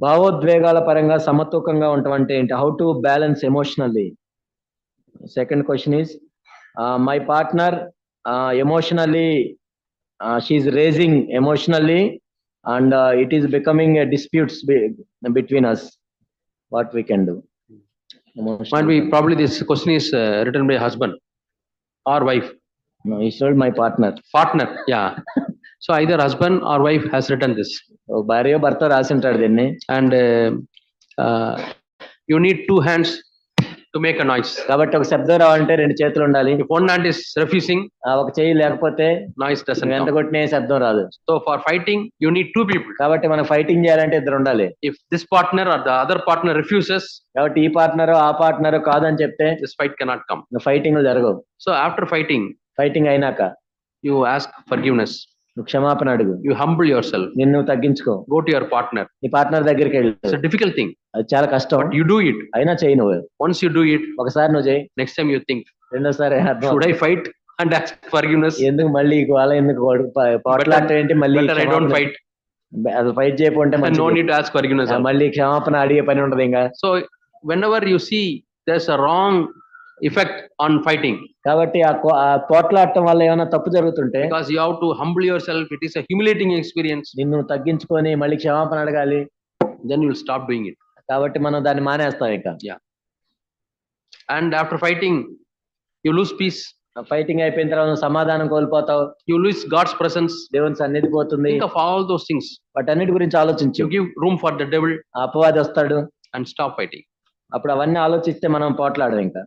భావోద్వేగాల పరంగా సమతూకంగా ఉండటం అంటే ఏంటి? How to balance emotionally second question is my partner emotionally she's raging emotionally and it is becoming disputes between us what we can do Might be probably this question is uh, written by husband or wife, my partner partner, yeah. So either husband or wife has return this భార్య భర్త రాసి ఉంటాడు దీన్ని and you need two hands to make a noise కాబట్టి ఒక శబ్దం రావాలంటే రెండు చేతులు ఉండాలి. ఫోన్ నాట్ ఇస్ రిఫ్యూసింగ్ ఒక చేయి లేకపోతే నాయిస్ డసన్ ఎంత కొట్టినే శబ్దం రాదు. So for fighting you need two people కాబట్టి మనం ఫైటింగ్ చేయాలంటే ఇద్దరు ఉండాలి. If this partner or the other partner refuses కాబట్టి ఈ పార్ట్నర్ ఆ పార్ట్నర్ కాదని చెప్తే this fight cannot come fighting జరగవు. సో ఆఫ్టర్ ఫైటింగ్ ఫైటింగ్ అయినాక యు ఆస్క్ ఫర్ గివ్నెస్ నువ్వు క్షమాపణ అడుగు. యు హంబుల్ యువర్ సెల్ నిన్ను తగ్గించుకో. గో టు యువర్ పార్ట్నర్ నీ పార్ట్నర్ దగ్గరికి వెళ్ళి. డిఫికల్ట్ థింగ్ అది చాలా కష్టం. యూ డూ ఇట్ అయినా చేయి నువ్వు. వన్స్ యూ డూ ఇట్ ఒకసారి నువ్వు చేయి నెక్స్ట్ టైం యు థింక్ రెండోసారి should I fight and ask forgiveness ఎందుకు మళ్ళీ ఇవాళ ఎందుకు పోట్ల అంటే మళ్ళీ డోంట్ ఫైట్ ఫైట్ చేయకుంటే నో నీడ్ మళ్ళీ క్షమాపణ అడిగే పని ఉంటది ఇంకా. So whenever you see wrong effect on fighting కాబట్టి ఆ పోట్లాడటం వల్ల ఏమైనా తప్పు జరుగుతుంటే because you have to humble yourself it is humiliating experience నిన్ను తగ్గించుకొని మళ్ళీ క్షమాపణ అడగాలి. Then you'll stop doing it కాబట్టి మనం దాన్ని మానేస్తాం ఇంకా. And after fighting you lose peace fighting అయిపోయిన తర్వాత సమాధానం కోల్పోతావు. యు లూస్ గాడ్స్ ప్రెసెన్స్ దేవన్స్ అన్నిటి పోతుంది. ఇంకా ఆల్ దోస్ థింగ్స్ బట్ అన్నిటి గురించి ఆలోచించి. Give room for the devil అపవాది వస్తాడు. అండ్ స్టాప్ ఫైటింగ్ అప్పుడు అవన్నీ ఆలోచిస్తే మనం పోట్లాడడం ఇంకా.